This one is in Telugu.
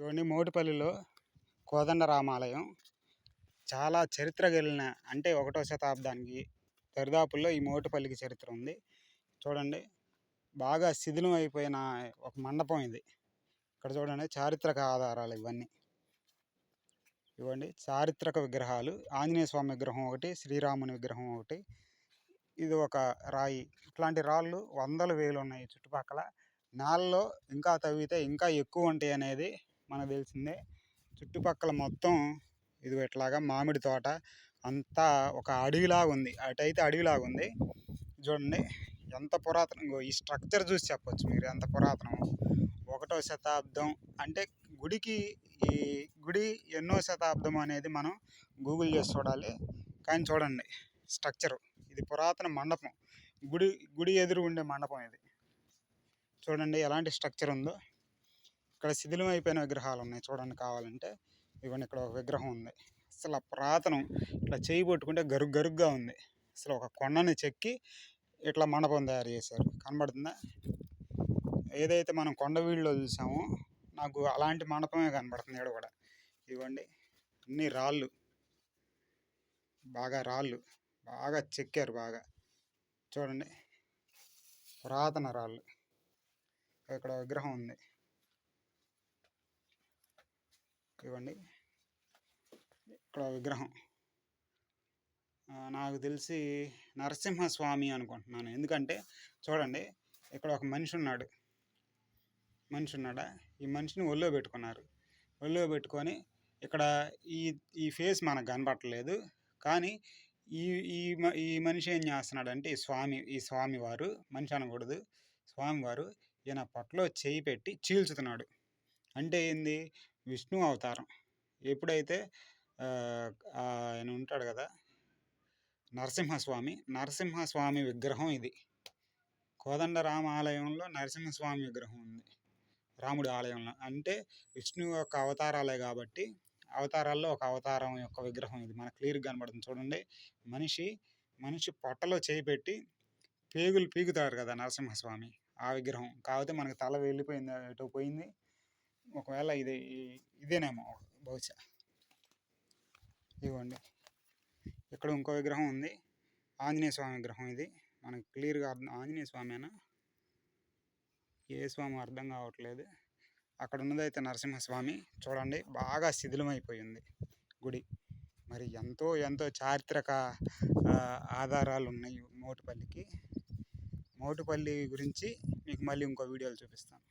ఇవన్నీ మోటిపల్లిలో కోదండ రామాలయం. చాలా చరిత్ర కలిగిన అంటే ఒకటో శతాబ్దానికి దరిదాపుల్లో ఈ మోటిపల్లికి చరిత్ర ఉంది. చూడండి బాగా శిథిలం అయిపోయిన ఒక మండపం ఇది. ఇక్కడ చూడండి చారిత్రక ఆధారాలు ఇవన్నీ. ఇవ్వండి చారిత్రక విగ్రహాలు. ఆంజనేయ స్వామి విగ్రహం ఒకటి శ్రీరాముని విగ్రహం ఒకటి. ఇది ఒక రాయి. ఇట్లాంటి రాళ్ళు వందల వేలు ఉన్నాయి చుట్టుపక్కల. నేలలో ఇంకా తవ్వితే ఇంకా ఎక్కువ ఉంటాయి అనేది మనకు తెలిసిందే. చుట్టుపక్కల మొత్తం ఇది ఇట్లాగా మామిడి తోట అంతా ఒక అడవిలాగా ఉంది అటైతే అడవిలాగా ఉంది చూడండి ఎంత పురాతనం. ఈ స్ట్రక్చర్ చూసి చెప్పొచ్చు మీరు ఎంత పురాతనం. ఒకటో శతాబ్దం అంటే గుడికి ఈ గుడి ఎన్నో శతాబ్దం అనేది మనం గూగుల్ చేసి చూడాలి. కానీ చూడండి స్ట్రక్చరు. ఇది పురాతన మండపం. గుడి గుడి ఎదురు ఉండే మండపం ఇది. చూడండి ఎలాంటి స్ట్రక్చర్ ఉందో. ఇక్కడ శిథిలం అయిపోయిన విగ్రహాలు ఉన్నాయి చూడండి కావాలంటే. ఇవన్నీ ఇక్కడ ఒక విగ్రహం ఉంది. అసలు ఆ పురాతనం ఇట్లా చేయి పట్టుకుంటే గరుగ్ గరుగ్గా ఉంది. అసలు ఒక కొండని చెక్కి ఇట్లా మండపం తయారు చేశారు. కనబడుతుందా? ఏదైతే మనం కొండ వీళ్ళలో చూసామో నాకు అలాంటి మండపమే కనబడుతుంది ఇక్కడ కూడా. ఇవ్వండి. అన్ని రాళ్ళు. బాగా రాళ్ళు. బాగా చెక్కారు బాగా. చూడండి. పురాతన రాళ్ళు. ఇక్కడ విగ్రహం ఉంది. ఇవ్వండి. ఇక్కడ విగ్రహం. నాకు తెలిసి నరసింహస్వామి అనుకుంటున్నాను. ఎందుకంటే చూడండి ఇక్కడ ఒక మనిషి ఉన్నాడు. మనిషి ఉన్నాడా? ఈ మనిషిని ఒళ్ళో పెట్టుకున్నారు. ఒళ్ళో పెట్టుకొని ఇక్కడ ఈ ఈ ఫేస్ మనకు కనపడలేదు కానీ ఈ ఈ ఈ మనిషి ఏం చేస్తున్నాడంటే ఈ స్వామి ఈ స్వామివారు మనిషి అనకూడదు స్వామివారు ఈయన పొట్టలో చేయి పెట్టి చీల్చుతున్నాడు. అంటే ఏంది? విష్ణు అవతారం. ఎప్పుడైతే ఆయన ఉంటాడు కదా నరసింహస్వామి నరసింహస్వామి విగ్రహం ఇది. కోదండరామ ఆలయంలో నరసింహస్వామి విగ్రహం ఉంది. రాముడి ఆలయంలో. అంటే విష్ణు యొక్క అవతారాలే కాబట్టి అవతారాల్లో ఒక అవతారం యొక్క విగ్రహం ఇది. మనకు క్లియర్గా కనబడుతుంది. చూడండి. మనిషి మనిషి పొట్టలో చేయి పెట్టి పేగులు పీగుతారు కదా నరసింహస్వామి ఆ విగ్రహం. కాకపోతే మనకి తల వెళ్ళిపోయింది ఎటు పోయింది. ఒకవేళ ఇది ఇదేనేమో బహుశా. ఇవ్వండి ఇక్కడ ఇంకో విగ్రహం ఉంది. ఆంజనేయ స్వామి విగ్రహం ఇది. మనకు క్లియర్గా అర్థం ఆంజనేయ స్వామేనా? ఏ స్వామి అర్థం కావట్లేదు. అక్కడ ఉన్నదైతే నరసింహస్వామి. చూడండి బాగా శిథిలమైపోయింది గుడి. మరి ఎంతో ఎంతో చారిత్రక ఆధారాలు ఉన్నాయి మోటుపల్లికి. మోటుపల్లి గురించి మీకు మళ్ళీ ఇంకో వీడియోలు చూపిస్తాను.